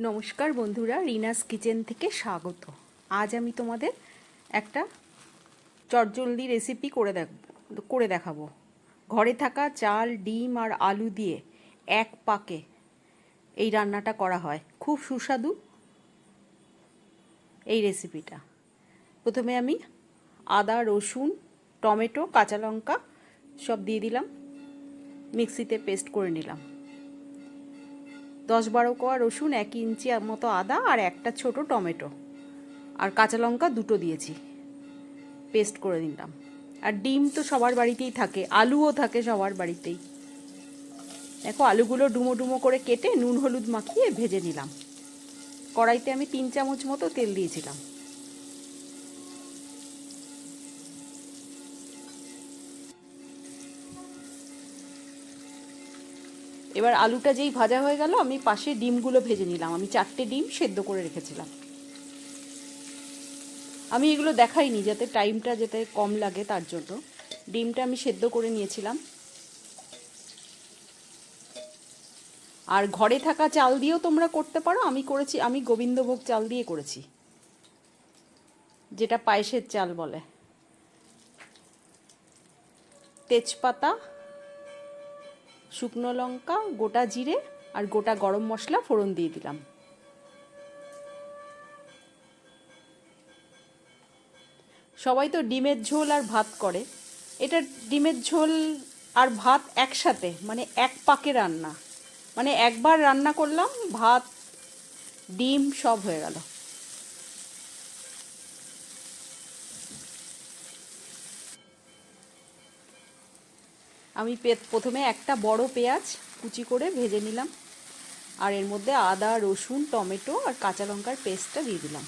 নমস্কার বন্ধুরা, রিনাস কিচেন থেকে স্বাগত। আজ আমি তোমাদের একটা চটজলদি রেসিপি করে দেখ, করে দেখাবো। ঘরে থাকা চাল, ডিম আর আলু দিয়ে এক পাকে এই রান্নাটা করা হয়। খুব সুস্বাদু এই রেসিপিটা প্রথমে আমি আদা, রসুন, টমেটো, কাঁচা লঙ্কা সব দিয়ে দিলাম। মিক্সিতে পেস্ট করে নিলাম। দশ বারো কোয়া রসুন, এক ইঞ্চি মতো আদা আর একটা ছোট টমেটো। আর কাঁচা লঙ্কা দুটো দিয়েছি। পেস্ট করে নিলাম। আর ডিম তো সবার বাড়িতেই থাকে, আলুও থাকে সবার বাড়িতেই। দেখো, আলুগুলো ডুমো ডুমো করে কেটে নুন হলুদ মাখিয়ে ভেজে নিলাম। কড়াইতে আমি তিন চামচ মতো তেল দিয়েছিলাম। এবার আলুটা যেই ভাজা হয়ে গেল, আমি পাশে ডিমগুলো ভেজে নিলাম। আমি চারটে ডিম সেদ্ধ করে রেখেছিলাম। আমি এগুলো দেখাইনি যাতে টাইমটা যাতে কম লাগে তার জন্য। ডিমটা আমি সেদ্ধ করে নিয়েছিলাম। আর ঘরে থাকা চাল দিয়েও তোমরা করতে পারো। আমি করেছি, আমি গোবিন্দভোগ চাল দিয়ে করেছি। যেটা পায়েসের চাল বলে। তেজপাতা শুকনো লঙ্কা, গোটা জিরে আর গোটা গরম মশলা ফোড়ন দিয়ে দিলাম। সবাই তো ডিমের ঝোল আর ভাত করে। এটা ডিমের ঝোল আর ভাত একসাথে মানে এক পাকে রান্না। মানে একবার রান্না করলাম, ভাত, ডিম সব হয়ে গেল। আমি প্রথমে একটা বড় পেঁয়াজ কুচি করে ভেজে নিলাম। আর এর মধ্যে আদা, রসুন, টমেটো আর কাঁচা লঙ্কার পেস্টটা দিয়ে দিলাম।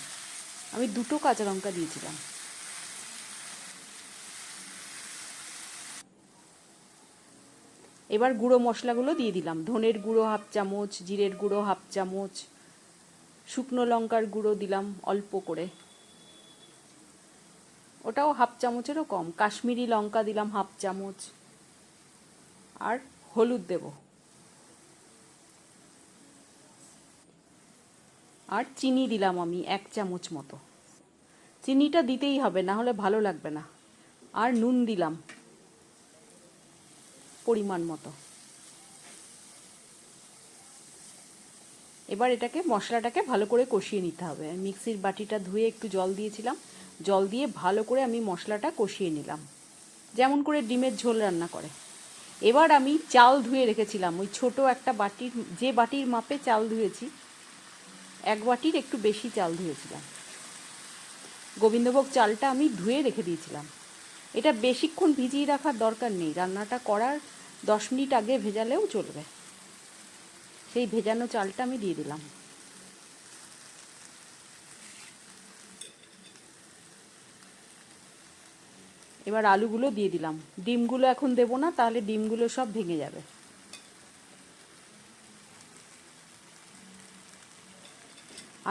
আমি দুটো কাঁচা লঙ্কা দিয়েছিলাম। এবার গুঁড়ো মশলাগুলো দিয়ে দিলাম। ধনের গুঁড়ো হাফ চামচ, জিরের গুঁড়ো হাফ চামচ, শুকনো লঙ্কার গুঁড়ো দিলাম অল্প করে। ওটাও হাফ চামচেরও কম। কাশ্মীরি লঙ্কা দিলাম হাফ চামচ। আর হলুদ দেব। আর চিনি দিলাম আমি এক চামচ মতো। চিনিটা দিতেই হবে, না হলে ভালো লাগবে না। আর নুন দিলাম পরিমাণ মতো। এবার এটাকে, মশলাটাকে ভালো করে কষিয়ে নিতে হবে। মিক্সির বাটিটা ধুয়ে একটু জল দিয়েছিলাম। জল দিয়ে ভালো করে আমি মশলাটা কষিয়ে নিলাম। যেমন করে ডিমের ঝোল রান্না করে। এবার আমি চাল ধুয়ে রেখেছিলাম। ওই ছোট একটা বাটির, যে বাটির মাপে চাল ধুয়েছি, এক বাটির একটু বেশি চাল ধুয়েছিলাম। গোবিন্দভোগ চালটা আমি ধুয়ে রেখে দিয়েছিলাম। এটা বেশিক্ষণ ভিজিয়ে রাখার দরকার নেই। রান্নাটা করার দশ মিনিট আগে ভেজালেও চলবে। সেই ভেজানো চালটা আমি দিয়ে দিলাম। এবার আলুগুলো দিয়ে দিলাম। ডিমগুলো এখন দেবো না, তাহলে ডিমগুলো সব ভেঙে যাবে।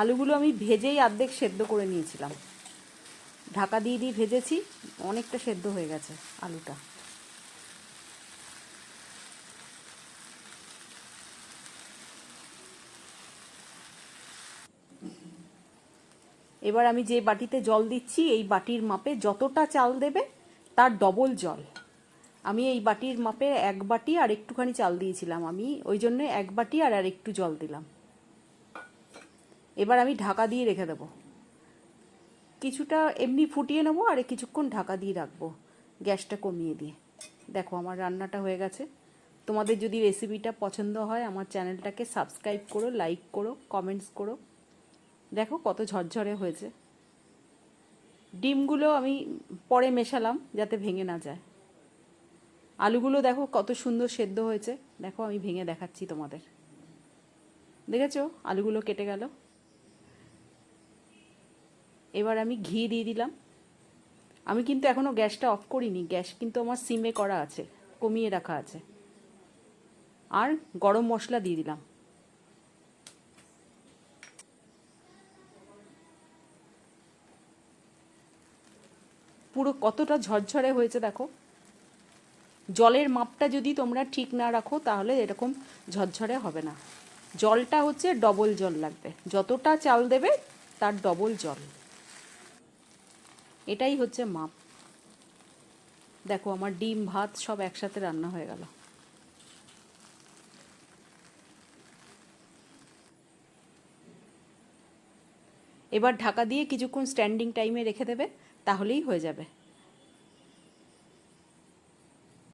আলুগুলো আমি ভেজেই আর্ধেক সেদ্ধ করে নিয়েছিলাম। ঢাকা দিয়ে দিয়ে ভেজেছি, অনেকটা সেদ্ধ হয়ে গেছে আলুটা। এবার আমি যে বাটিতে জল দিচ্ছি, এই বাটির মাপে যতটা চাল দেবে তার ডবল জল। আমি এই বাটির মাপে এক বাটি আর একটুখানি চাল দিয়েছিলাম আমি, ওই জন্য এক বাটি আর আর একটু জল দিলাম। এবার আমি ঢাকা দিয়ে রেখে দেবো। কিছুটা এমনি ফুটিয়ে নেব আর কিছুক্ষণ ঢাকা দিয়ে রাখব গ্যাসটা কমিয়ে দিয়ে। দেখো আমার রান্নাটা হয়ে গেছে। তোমাদের যদি রেসিপিটা পছন্দ হয়, আমার চ্যানেলটাকে সাবস্ক্রাইব করো লাইক করো কমেন্টস করো। দেখো কত ঝরঝরে হয়েছে। ডিমগুলো আমি পরে মেশালাম যাতে ভেঙে না যায়। আলুগুলো দেখো কত সুন্দর সেদ্ধ হয়েছে। দেখো আমি ভেঙে দেখাচ্ছি তোমাদের। দেখেছ? আলুগুলো কেটে গেল। এবার আমি ঘি দিয়ে দিলাম। আমি কিন্তু এখনও গ্যাসটা অফ করিনি। গ্যাস কিন্তু আমার সিমে করা আছে, কমিয়ে রাখা আছে। আর গরম মশলা দিয়ে দিলাম। পুরো কতটা ঝরঝরে হয়েছে দেখো। জলের মাপটা যদি তোমরা ঠিক না রাখো, তাহলে এরকম ঝরঝরে হবে না। জলটা হচ্ছে ডবল জল লাগবে। যতটা চাল দেবে, তার ডবল জল। এটাই হচ্ছে মাপ। দেখো, আমার ডিম, ভাত সব একসাথে রান্না হয়ে গেল। এবার ঢাকা দিয়ে কিছুক্ষণ স্ট্যান্ডিং টাইমে রেখে দেবে তাহলেই হয়ে যাবে।